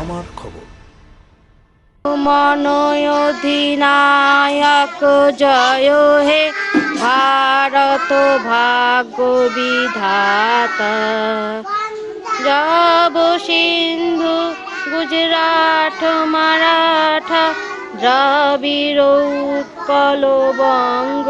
আমার খবর। মনয়োধিনায়ক জয় হে ভারত ভাগ্য বিধাতা জব সিন্ধু, গুজরাট, মারাঠা, দ্রাবিড়, উৎকল, বঙ্গ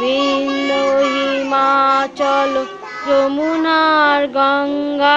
বিন্দ হিমাচল, যমুনার গঙ্গা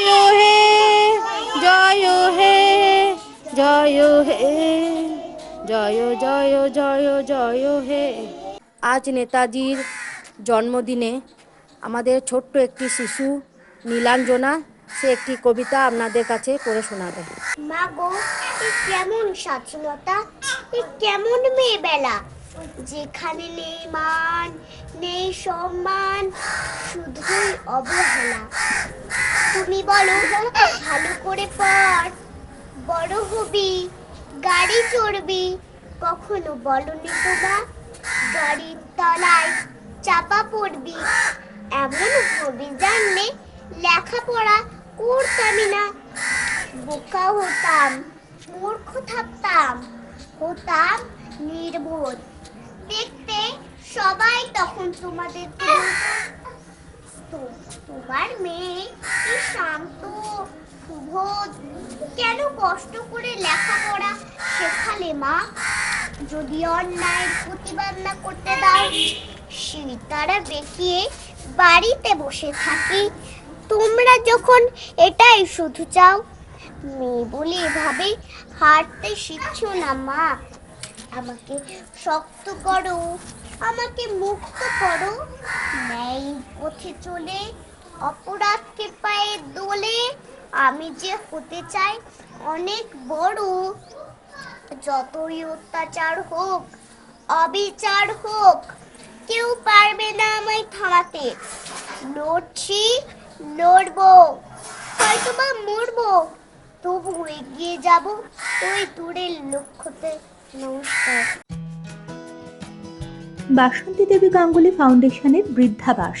জয় হে জয় হে জয় হে, জয় জয় জয় জয় হে। আজ নেতাজির জন্মদিনে আমাদের ছোট্ট একটি শিশু নীলাঞ্জনা, সে একটি কবিতা আপনাদের কাছে পড়ে শোনাবে। মা গো কেমন স্বাধীনতা কেমন মেয়ে বেলা যেখানে নেই মান, নেই সম্মান, শুধুই অবহেলা। তুমি বলো, ভালো করে পড়। বড় হবি, গাড়ি চড়বি, কখনো বলনি তো মা, গাড়ির তলায় চাপা পড়বি। এমন হবি জানলে লেখাপড়া করতামই না। বোকা হতাম, মূর্খ থাকতাম, হতাম নির্বোধ। দেখতে সবাই তখন তোমাদের তোমার মেয়ে কি শান্ত, সুবোধ? কেন কষ্ট করে লেখাপড়া শেখালে মা? যদি অন্যায় প্রতিবাদ না করতে দাও তারা বেঁকিয়ে বাড়িতে বসে থাকি। তোমরা যখন এটাই শুধু চাও, মেয়ে বলে এভাবে হাঁটতে শিখছো না মা। আমাকে শক্ত করো, আমাকে মুক্ত করো। পথে চলে অপরাধকে পায়ে দোলে, আমি যে হতে চাই অনেক বড়। যতই অত্যাচার হোক, অবিচার হোক, কেউ পারবে না আমায় থামাতে। লড়ছি, লড়বো, হয়তো বা মরবো, তবু এগিয়ে যাব ওই দূরের লক্ষ্যতে নমস্কার। বাসন্তী দেবী গাঙ্গুলি ফাউন্ডেশনের বৃদ্ধাবাস।